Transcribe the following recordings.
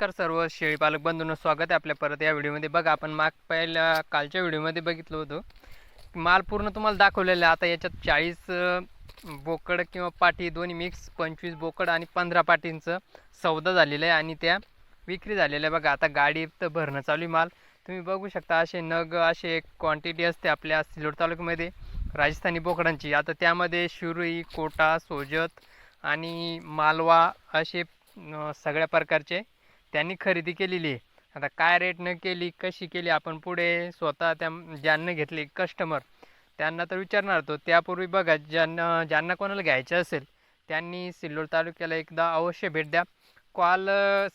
नमस्कार सर्व शेळीपालक बंधूंनो स्वागत आहे आपल्या परत या व्हिडिओमध्ये. बघा आपण माग पहिल्या कालच्या व्हिडिओमध्ये बघितलं होतं माल पूर्ण तुम्हाला दाखवलेला आहे. आता याच्यात चाळीस बोकड किंवा पाटी दोन्ही मिक्स पंचवीस बोकड आणि पंधरा पाटींचं सौदा झालेलं आहे आणि त्या विक्री झालेल्या आहे. बघा आता गाडी तर भरणं चालू आहे माल. तुम्ही बघू शकता असे नग असे क्वांटिटी असते आपल्या सिल्लोड तालुक्यामध्ये राजस्थानी बोकडांची. आता त्यामध्ये शिरुई कोटा सोजत आणि मालवा असे सगळ्या प्रकारचे त्यांनी खरेदी केलेली आहे. आता काय रेटनं केली कशी केली आपण पुढे स्वतः त्या ज्यांना घेतले कस्टमर त्यांना तर विचारणार होतो. त्यापूर्वी बघा ज्यांना ज्यांना कोणाला घ्यायचं असेल त्यांनी सिल्लोड तालुक्याला एकदा अवश्य भेट द्या. कॉल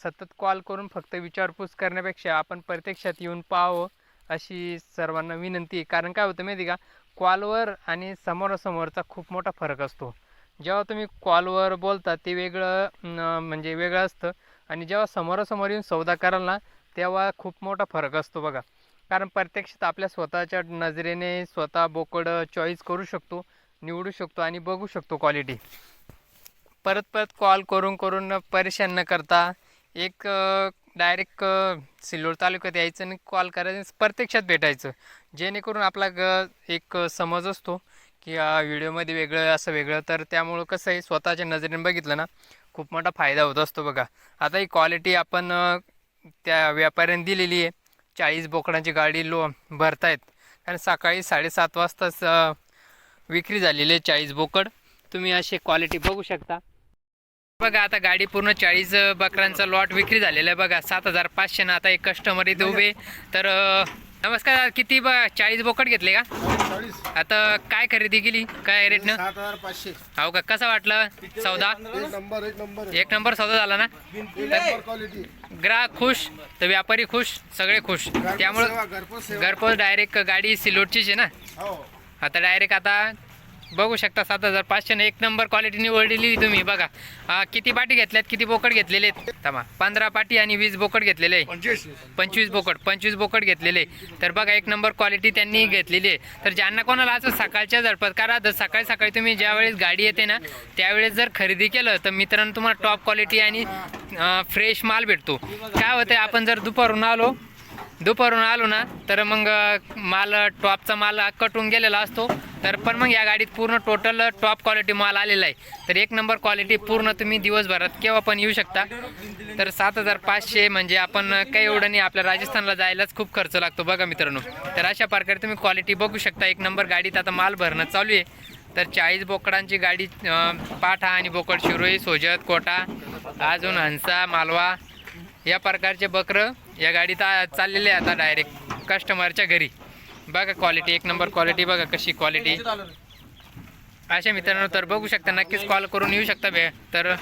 सतत कॉल करून फक्त विचारपूस करण्यापेक्षा आपण प्रत्यक्षात येऊन पाहावं अशी सर्वांना विनंती आहे. कारण काय होतं माहिती आहे का? कॉलवर आणि समोरासमोरचा खूप मोठा फरक असतो. जेव्हा तुम्ही कॉलवर बोलता ते वेगळं म्हणजे वेगळं असतं. आणि जेव्हा समोरासमोर येऊन सौदा कराल ना तेव्हा खूप मोठा फरक असतो बघा. कारण प्रत्यक्षात आपल्या स्वतःच्या नजरेने स्वतः बोकडं चॉईस करू शकतो निवडू शकतो आणि बघू शकतो क्वालिटी परत परत कॉल करून करून परेशान न करता एक डायरेक्ट सिल्लोड तालुक्यात यायचं आणि कॉल करायचं प्रत्यक्षात भेटायचं. जेणेकरून आपला ग एक समज असतो की हा व्हिडिओमध्ये वेगळं असं वेगळं. तर त्यामुळं कसं आहे स्वतःच्या नजरेने बघितलं ना खूप मोठा फायदा होत असतो बघा. आता ही क्वालिटी आपण त्या व्यापाऱ्याने दिलेली आहे. चाळीस बोकडांची गाडी लो भरतायत. कारण सकाळी साडेसात वाजताच विक्री झालेली आहे चाळीस बोकड. तुम्ही अशी क्वालिटी बघू शकता. बघा आता गाडी पूर्ण चाळीस बकरांचा लॉट विक्री झालेला आहे बघा. सात हजार पाचशे ना आता एक कस्टमर इथे उभे. तर नमस्कार किती ब चाळीस बोकड घेतले का? आता काय खरेदी केली? काय रेटनं सात हजार पाचशे. हो का? कसा वाटलं सौदा? एक नंबर एक नंबर. एक नंबर सौदा झाला ना? क्वालिटी ग्राहक खुश तर व्यापारी खुश सगळे खुश. त्यामुळं घरपोच डायरेक्ट गाडी सिलोटचीच आहे ना? हो. आता डायरेक्ट आता बघू शकता सात हजार पाचशे एक नंबर क्वालिटी निवडलेली तुम्ही बघा. किती पाटी घेतल्यात किती बोकड घेतलेले आहेत? तमा पंधरा पाटी आणि वीस बोकड घेतलेले आहे. पंचवीस बोकड पंचवीस बोकड घेतलेले तर बघा एक नंबर क्वालिटी त्यांनी घेतलेली आहे. तर ज्यांना कोणाला असं सकाळच्या झडपत करा तर सकाळी सकाळी तुम्ही ज्यावेळेस गाडी येते ना त्यावेळेस जर खरेदी केलं तर मित्रांनो तुम्हाला टॉप क्वालिटी आणि फ्रेश माल भेटतो. काय होतं आपण जर दुपारून आलो दुपारून आलो ना तर मग माल टॉपचा माल कटून गेलेला असतो. तर पण मग या गाडीत पूर्ण टोटल टॉप क्वालिटी माल आलेला आहे. तर एक नंबर क्वालिटी पूर्ण तुम्ही दिवसभरात केव्हा पण येऊ शकता. तर सात हजार पाचशे म्हणजे आपण काही एवढं नाही आपल्या राजस्थानला जायलाच खूप खर्च लागतो बघा मित्रांनो. तर अशा प्रकारे तुम्ही क्वालिटी बघू शकता. एक नंबर गाडीत आता माल भरणं चालू आहे. तर चाळीस बोकडांची गाडी पाठा आणि बोकड शिरोई सोजत कोटा अजून हंसा मालवा या प्रकारचे बकरं या गाडीत चाललेले आहे आता डायरेक्ट कस्टमरच्या घरी. बघा क्वालिटी एक नंबर क्वालिटी बघा कशी क्वालिटी अशा मित्रांनो तर बघू शकता नक्कीच कॉल करून येऊ शकता बे. तर